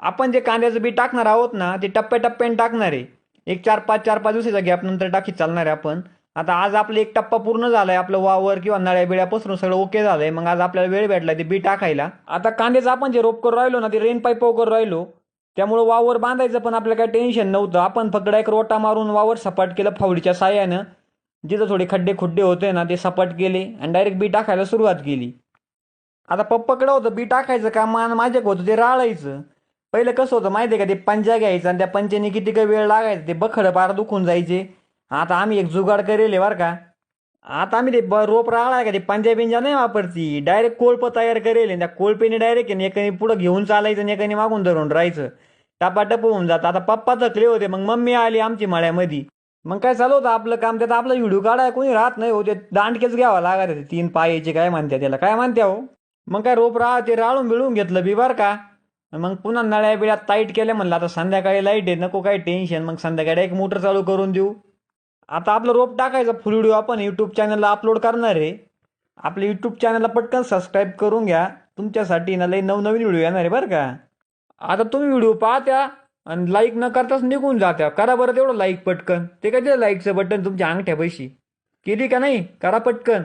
आपण जे कांद्याचं बी टाकणार आहोत ना ते टप्प्याटप्प्याने टाकणार आहे. एक चार पाच चार पाच दिवसाचा गॅप नंतर टाकी चालणार आहे आपण. आता आज आपलं एक टप्पा पूर्ण झाला आहे आपलं वावर किंवा नळ्या बिळ्या पसरून सगळं ओके झालं आहे मग आज आपल्याला वेळ भेटला ते बी टाकायला. आता कांद्याचं आपण जे रोप करून राहिलो ना ते रेन पाईप वगैरे राहिलो. त्यामुळं वावर बांधायचं पण आपलं काही टेन्शन नव्हतं. आपण फक्त एक रोटा मारून वावर सपाट केलं फावडीच्या साह्यानं. जिथं थोडे खड्डे खुड्डे होते ना ते सपाट केले आणि डायरेक्ट बी टाकायला सुरुवात केली. आता पप्पाकडं होतं बी टाकायचं काम आणि माझ्याकडे होतं ते राळायचं. पहिलं कसं होतं माहिती आहे का ते पंजा घ्यायचं आणि त्या पंचाने किती काही वेळ लागायचा ते बखडं पार दुखून जायचे. आता आम्ही एक जुगाड करेल आहे बरं का. आता आम्ही ते ब- रोप राहणार का ते पंजा बिंजा नाही वापरती. डायरेक्ट कोळप तयार करेल आणि त्या कोळपेने डायरेक्ट एकाने पुढं घेऊन चालायचं आणि एकाने मागून धरून राहायचं. टपाटप होऊन जातं. आता पप्पा थकले होते मग मम्मी आली आमची मळ्यामध्ये. मग काय चालू होतं आपलं काम? त्यात आपला व्हिडिओ काढाय कोणी राहत नाही हो. ते दांडकेच घ्यावा लागत तीन पायाचे काय म्हणते त्याला? काय म्हणते हो? मग काय रोप राहा ते राळून बिळून घेतलं बी बरं का. मग पुन्हा नळ्या बिळ्यात टाईट केल्या म्हणलं आता संध्याकाळी लाइट आहे नको काही टेन्शन मग संध्याकाळी एक मोटर चालू करून देऊ. आता आपलं रोप टाकायचं फुल व्हिडिओ आपण यूट्यूब चॅनलला अपलोड करणार आहे. आपल्या यूट्यूब चॅनलला पटकन सबस्क्राईब करून घ्या. तुमच्यासाठी ना लई नवनवीन व्हिडिओ येणार आहे बरं का? आता तुम्ही व्हिडिओ पाहत्या आणि लाईक न करताच निघून जात्या. करा बरं तेवढं लाईक पटकन. ते काय ते लाईकचं बटन तुमच्या अंगठ्या पैशी केली का नाही? करा पटकन.